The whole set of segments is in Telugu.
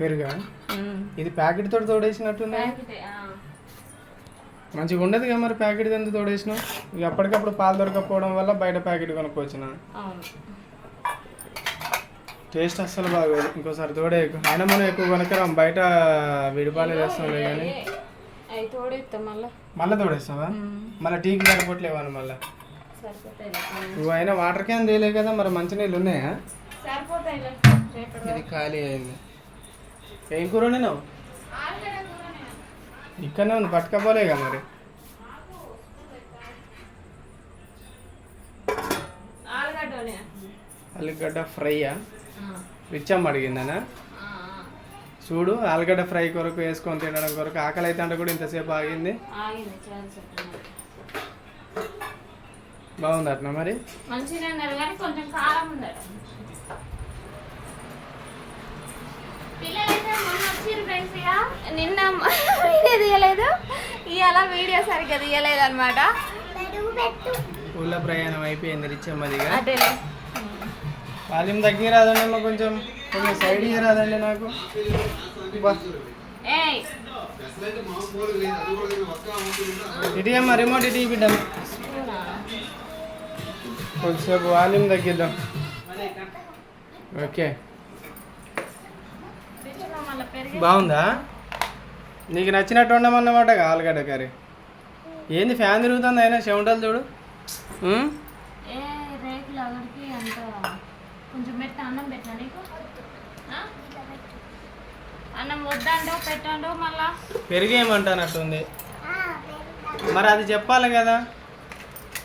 పెరుగా. ఇది ప్యాకెట్ తోటి తోడేసినట్టున్నాయి. మంచిగా ఉండదు కదా మరి ప్యాకెట్ ఎందుకు తోడేసినావు? ఇక అప్పటికప్పుడు పాలు దొరకకపోవడం వల్ల బయట ప్యాకెట్ కొనుక్కొచ్చిన అవును. టేస్ట్ అస్సలు బాగోదు. ఇంకోసారి తోడే అయినా మనం ఎక్కువ కొనకరాం. బయట విడిపాలే వేస్తాంలే కానీ మళ్ళా. తోడేస్తావా? మళ్ళీ టీకి సరిపోవట్లేవని మళ్ళీ? నువ్వు అయినా వాటర్ క్యాన్ తేలే కదా మరి మంచినీళ్ళు ఉన్నాయా? ఇది ఖాళీ అయింది. ఏం కూర నేను ఇక్కడనే ఉంది పట్టుకపోలేగా మరి. ఆలుగడ్డ ఫ్రైయా? రిచ్చమ్మ అడిగిందనా? చూడు ఆలుగడ్డ ఫ్రై కొరకు వేసుకొని తినడం కొరకు ఆకలి అయితే అంటే కూడా ఇంతసేపు ఆగింది. బాగుంది అట్నా మరి? మంచిగా కొంచెం కారం ఉందట పిల్లలైతే మొన్న వచ్చిర్రు ఫ్రెండ్స్ ఇక నిన్న వీడియో తీయలేదు. ఇవాళ వీడియో సరిగ్గా తీయలేదు అనమాట ఊళ్ళో ప్రయాణం అయిపోయింది రిచ్చమ్మదిగా అదేలే. వాల్యూమ్ తగ్గి రాదండి కొంచెం. కొంచెం సైడ్ రాదండి నాకు. ఇటీ అమ్మ రిమోట్ ఇటీ బిడ్డ కొంచెంసేపు వాల్యూమ్ తగ్గిద్దాం. ఓకే. బాగుందా? నీకు నచ్చినట్టు ఉండమన్నమాట ఆలుగడ్డ కర్రీ. ఏంది ఫ్యాన్ తిరుగుతుంది అయినా చెమటలు చూడు. పెరిగేయమంటానట్టుంది. మరి అది చెప్పాలి కదా.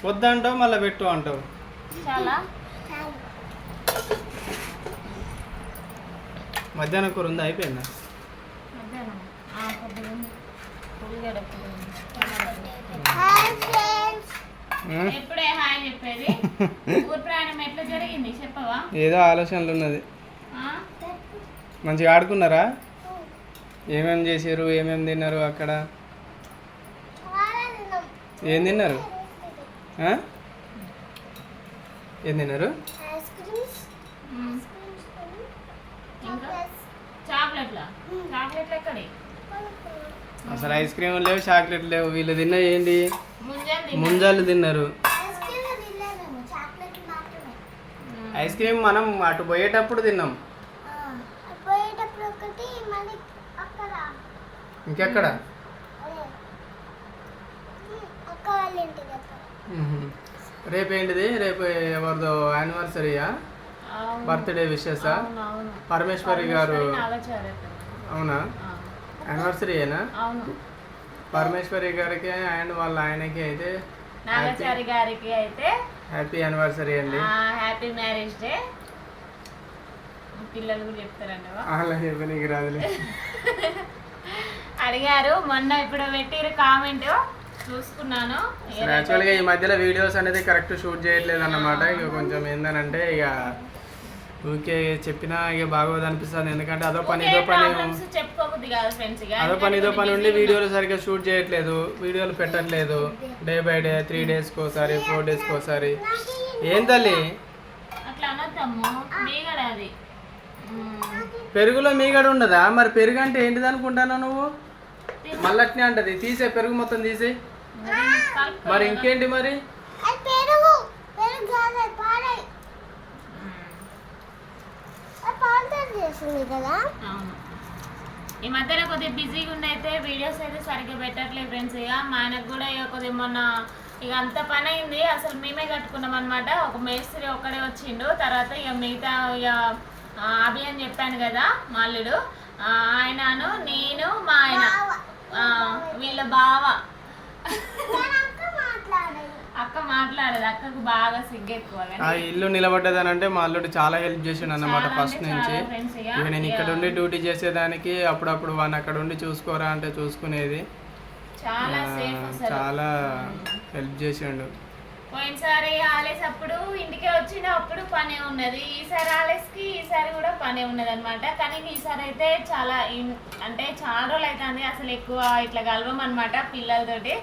వద్దంటావు మళ్ళీ పెట్టు అంటావు. చాలా? మధ్యాహ్నం కూర ఉందా? అయిపోయిందా? ఎప్పుడే హాయ్ చెప్పేది? ఊరు ప్రయాణం ఎట్లా జరిగింది? చెప్పవా? ఏదో ఆలోచనలు ఉన్నది. ఆ? మంచిగా ఆడుకున్నారా? ఏమేమి చేసారు ఏమేమి తిన్నారు అక్కడ? ఏం తిన్నారు? ఆ? ఏం తిన్నారు? అసలు ఐస్ క్రీమ్ లేవు చాక్లెట్ లేవు. వీళ్ళు తిన్న ఏంటి? ముంజాలు తిన్నారు. ఐస్ క్రీమ్ మనం అటు పోయేటప్పుడు తిన్నాం. పోయేటప్పుడు ఒకటి మళ్ళీ అక్కడ. ఇంకెక్కడ? అదే. అక్క వాళ్ళ ఇంటి దగ్గర మ్మ్. రేపు ఏంటిది రేపు ఎవరిదో యానివర్సరీయా? బర్త్డే విషెసా పరమేశ్వరి గారు అవునా? అవును. పరమేశ్వరి గారికి అండ్ వాళ్ళ ఆయనకి అయితే నాగచారి గారికి అయితే హ్యాపీ యానివర్సరీ అండి. హ్యాపీ మ్యారేజ్ డే పిల్లలు కూడా చెప్తారండి అలా చెప్పనీకి రాదులే. అడిగారు మొన్న ఇప్పుడు పెట్టిరు కామెంట్ చూసుకున్నాను. యాక్చువల్గా ఈ మధ్యలో వీడియోస్ అనేది కరెక్ట్ షూట్ చేయట్లేదు అన్నమాట ఇక కొంచెం ఏందనంటే ఇక ఊరికే చెప్పినా ఇక బాగోదు అనిపిస్తుంది. ఎందుకంటే అదో పని ఇదో పని అదో పని ఇదో పని ఉండి వీడియోలు సరిగ్గా షూట్ చేయట్లేదు. వీడియోలు పెట్టట్లేదు. డే బై డే త్రీ డేస్కి ఒకసారి ఫోర్ డేస్కి ఒకసారి. ఏం తల్లి? అట్లా అనొద్దమ్ము మీగడ అది. మ్మ్. పెరుగులో మీగడ ఉండదా? మరి పెరుగు అంటే ఏంటిది అనుకుంటాను నువ్వు? మళ్ళీ అట్నే అంటది. తీసే పెరుగు మొత్తం తీసే. మరి ఇంకేంటి మరి అది పెరుగు పెరుగు కాదు అది పాడై మ్మ్. కదా? అవును. ఈ మధ్యన కొద్దిగా బిజీగా ఉండి అయితే వీడియోస్ అయితే సరిగ్గా పెట్టట్లేదు ఫ్రెండ్స్. ఇక మా ఆయనకు కూడా ఇక కొద్దిగా మొన్న ఇక అంత పని అయింది. అసలు మేమే కట్టుకున్నాం అనమాట ఒక మేస్త్రి ఒక్కడే వచ్చిండు. తర్వాత ఇక మిగతా ఇక అభి అని చెప్పాను కదా మాల్లుడు ఆయనను నేను మా ఆయన. వీళ్ళ బావ. అక్క మాట్లాడదు అక్కకు బాగా సిగ్గు ఎక్కువ ఆ ఇల్లు నిలబడ్డదని అంటే మా అల్లుడు చాలా హెల్ప్ చేసిండు అన్నమాట ఫస్ట్ నుంచి. ఇక. నేను ఇక్కడ ఉండి డ్యూటీ చేసేదానికి అప్పుడప్పుడు వాడిని అక్కడ ఉండి చూసుకోరా అంటే చూసుకునేది. చాలా చాలా హెల్ప్ చేసిండు. పోయినసారి ఆలేస్ అప్పుడు ఇంటికే వచ్చిన అప్పుడు పనే ఉన్నది. ఈసారి ఆలేస్కి ఈసారి కూడా పనే ఉన్నది అనమాట కానీ ఈసారి అయితే చాలా అంటే చాలా రోజులు అవుతుంది అసలు ఎక్కువ ఇట్లా కలవం అనమాట పిల్లలతోటి.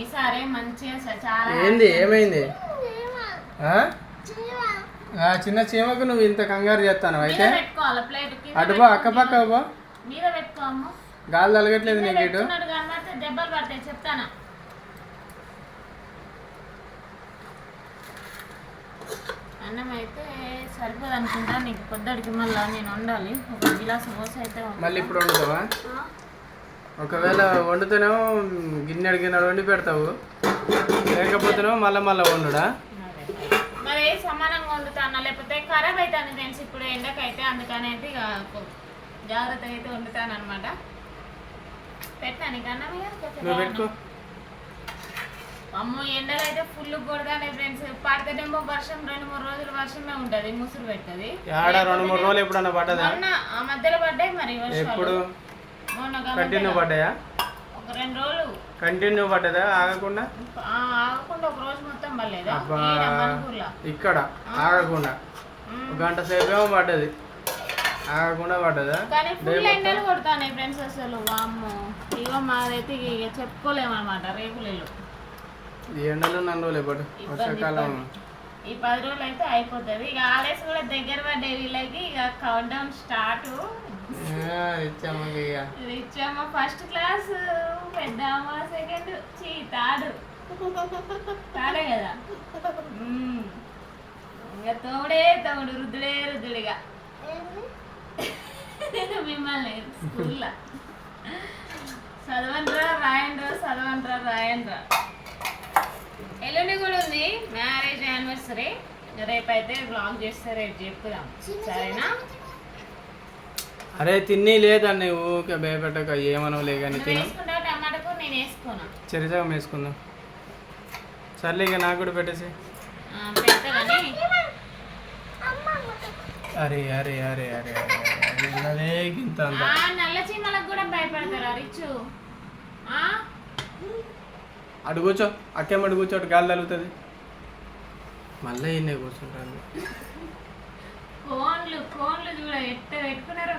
ఈసారి మంచిగా చాలా ఏంది? ఏమైంది? చిన్న చీమకు నువ్వు ఇంత కంగారు చేస్తాను అయితే? మీద పెట్టుకోవాలి? ప్లేట్ కింద అటు బా అక్క పక్క మీద పెట్టుకో గాలి తలగట్లేదు నీకు దెబ్బలు పడతాయి చెప్తానా? అన్నం అయితే సరిపోదు అనుకుంటా నీకు పొద్దుడికి మళ్ళీ నేను వండాలి. ఒక గిలాసు అయితే. మళ్ళీ ఇప్పుడు వండుతావా? ఒకవేళ వండుతేనేమో గిన్నెడు గిన్నెడు వండి పెడతావు. లేకపోతేనేమో మళ్ళీ మళ్ళీ వండుడా? మరి సమానంగా వండుతాను లేకపోతే ఖరాబ్ అవుతుంది ఫ్రెండ్స్ ఇప్పుడు ఎండకైతే అందుకని అయితే ఇక జాగ్రత్తగా అయితే వండుతాను అనమాట పెట్టాను ఇక? అన్నం పెట్టుకో. అమ్మో ఎండలు అయితే ఫుల్ కొడతానే ఫ్రెండ్స్ పడితేనేమో వర్షం రెండు మూడు రోజులు వర్షమే ఉంటది ముసురు ఆడ రెండు మూడు రోజులు ఎప్పుడన్నా పడ్డదా? మొన్న ఆ మధ్యలో పడ్డాయి మరి వర్షాలు. ఎప్పుడు? మొన్న గా కంటిన్యూ మధ్యలో పడ్డాయా? ఒక రెండు రోజులు. కంటిన్యూ పడ్డదా? ఆగకుండా? ఆ, ఆగకుండా ఒక రోజు మొత్తం పడలేదా? అబ్బా ఇక్కడ ఆగకుండా. ఒక గంట సేపు ఏమో పడ్డది. ఆగకుండా పడ్డదా? కానీ ఫుల్ ఎండలు కొడతానే ఫ్రెండ్స్ అసలు వామ్మో. ఇగో మాదైతే ఇక చెప్పుకోలేమన్నమాట రేపులు ఈ ఎండలు ఇప్పుడు ఇబ్బంది, వర్షాకాలం. ఈ పది రోజులు అయితే అయిపోతుంది. ఇక ఆడేసి కూడా దగ్గర పడ్డే వీళ్ళకి ఇక కౌంట్ డౌన్ స్టార్ట్ ఇచ్చామా ఫస్ట్ క్లాస్ పెద్దమ్మ సెకండ్ చీ తాడు. తాడే కదా. ఇంకా తోడే తోడు రుద్దుడే రుద్దుడిగా మిమ్మల్ని స్కూల్లో. చదవండ్రా రాయండ్రా చదవండ్రా రాయండ్రా. ఎల్లుండి కూడా ఉంది. మ్యారేజ్ యానివర్సరీ రేపైతే బ్లాగ్ చేస్తే రేపు చెప్పుదాం. సరేనా? అరే తిని లేదండి ఊకే భయపెట్టక ఏమనవులే కానీ నువ్వు తిను. టమాటాకు నేను వేసుకోనా? చెరిసగం వేసుకుందాం. సర్లే ఇక నాకు కూడా పెట్టేసి అరే అరే అరే అరే అరే ఇంత నల్ల చీమలకు కూడా భయపడతారా రిచ్చు? అటు కూర్చో అక్కేం అటు కూర్చో అటు గాలి తగులుతుంది. మళ్ళీ ఇన్నే కూర్చుంటాను కోన్లు కోన్లు చూడ ఎట్ట పెట్టుకున్నారో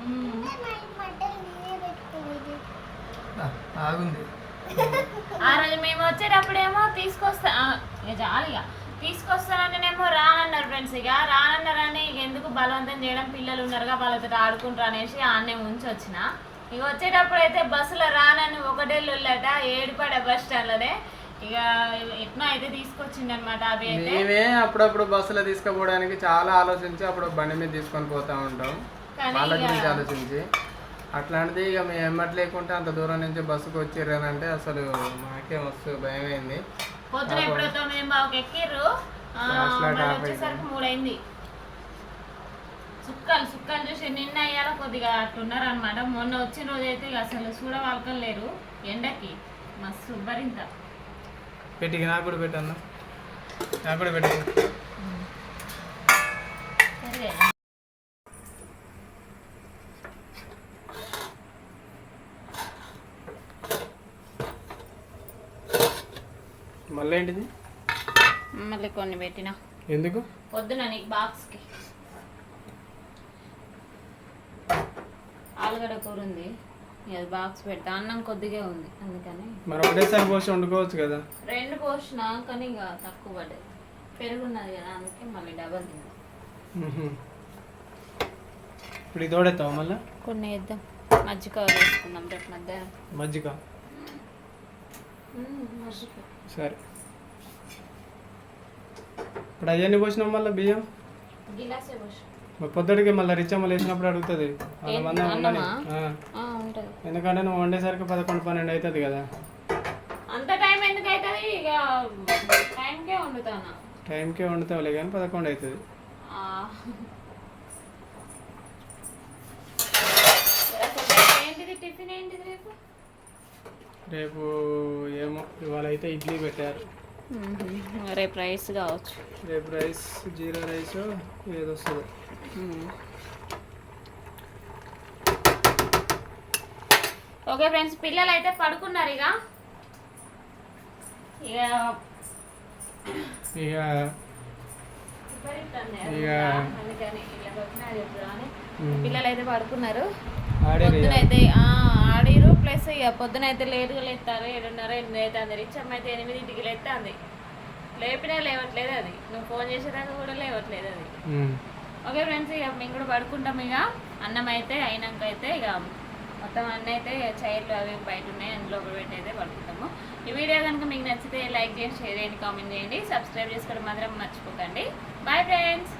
మ్మ్. ఆగుంది. ఆ రోజు మేము వచ్చేటప్పుడేమో తీసుకొస్తా జాలిగా తీసుకొస్తానంటేనేమో రానన్నారు ఫ్రెండ్స్ ఇక. రానన్నారని ఎందుకు బలవంతం చేయడం పిల్లలు ఉన్నారుగా వాళ్ళతో ఆడుకుంటారు అనేసి ఆన్నే ఉంచి వచ్చిన ఇక వచ్చేటప్పుడు అయితే బస్సులో రానని ఒకటే లొల్లట ఏడుపడ బస్ స్టాండ్లోనే. ఇక ఎట్నో అయితే తీసుకొచ్చిండు అనమాట అవి అయితే. మేమే అప్పుడప్పుడు బస్సులో తీసుకుపోవడానికి చాలా ఆలోచించి అప్పుడు బండి మీద తీసుకొని పోతా ఉంటాం. వాళ్ళ గురించి ఆలోచించి. అట్లాంటిది ఇక మేము ఎమ్మటి లేకుంటే అంత దూరం నుంచి బస్సుకు వచ్చిర్రనంటే అసలు మాకే మస్తు భయం అయింది పొద్దున ఎప్పుడో తొమ్మిది బావుకి ఎక్కిర్రు. వచ్చేసరికి మూడైంది. సుక్కలు సుక్కలు చూసి నిన్న అయ్యాల కొద్దిగా అట్లున్నారు అనమాట మొన్న వచ్చిన రోజు అయితే ఇక అసలు చూడవాలకం లేరు ఎండకి మస్తు ఉబ్బరింత. పెట్టి నాకు కూడా పెట్టన్నా నాకు కూడా పెట్టి. మళ్ళీ ఏంటిది? మళ్ళీ కొన్ని పెట్టిన. ఎందుకు? పొద్దున నీకు బాక్స్కి ఆలుగడ్డ కూర ఉంది. అది బాక్స్ పెడతా. అన్నం కొద్దిగా ఉంది. అందుకని. మరి ఒకటేసారి పోసి వండుకోవచ్చు కదా? రెండు పోసిన కానీ ఇక తక్కువ పడ్డది పెరుగున్నది కదా అందుకే మళ్ళీ డబల్ తిన్నా. ఇప్పుడు ఇది తోడెత్తావా మళ్ళీ? కొన్ని వేద్దాం మజ్జిగ వేసుకుందాం రేపు మధ్యాహ్నం. మజ్జిగ? సరే. ఇప్పుడు అవన్నీ పోసినాం మళ్ళీ బియ్యం? గిలాసే పోసి మరి పొద్దుడికి మళ్ళీ రిచ్చమ్మలు వేసినప్పుడు అడుగుతుంది. ఉంటుంది. ఎందుకంటే నువ్వు వండేసరికి పదకొండు పన్నెండు అవుతుంది కదా. అంత టైం ఎందుకు అవుతుంది ఇక టైంకే వండుతాను? టైంకే వండుతావులే కానీ పదకొండు అవుతుంది రేపు ఏమో ఇవాళ అయితే ఇడ్లీ పెట్టారు. రేపు రైస్ కావచ్చు. రేపు రైస్ జీరా రైస్ ఏదో వస్తుంది. ఓకే ఫ్రెండ్స్ పిల్లలు అయితే పడుకున్నారు ఇక. ఇక పిల్లలు అయితే పడుకున్నారు. పొద్దునైతే ఆడిరు. ప్లస్ ఇక పొద్దునైతే లేటుగా లేస్తారు ఏడున్నర ఎనిమిది అవుతుంది. రిచ్ అయితే ఎనిమిదింటికి లేస్తుంది లేపినా లేవట్లేదు అది. నువ్వు ఫోన్ చేసేదాకా కూడా లేవట్లేదు అది. ఓకే ఫ్రెండ్స్ ఇక మేము కూడా పడుకుంటాం ఇక. అన్నం అయితే అయినాక అయితే ఇక మొత్తం అన్నీ అయితే చైర్లు అవి బయట ఉన్నాయి అందులో ఒకటి పెట్టి అయితే పడుకుంటాము. ఈ వీడియో కనుక మీకు నచ్చితే లైక్ చేయండి షేర్ చేయండి కామెంట్ చేయండి. సబ్స్క్రైబ్ చేసుకోవడం మాత్రం మర్చిపోకండి. Bye friends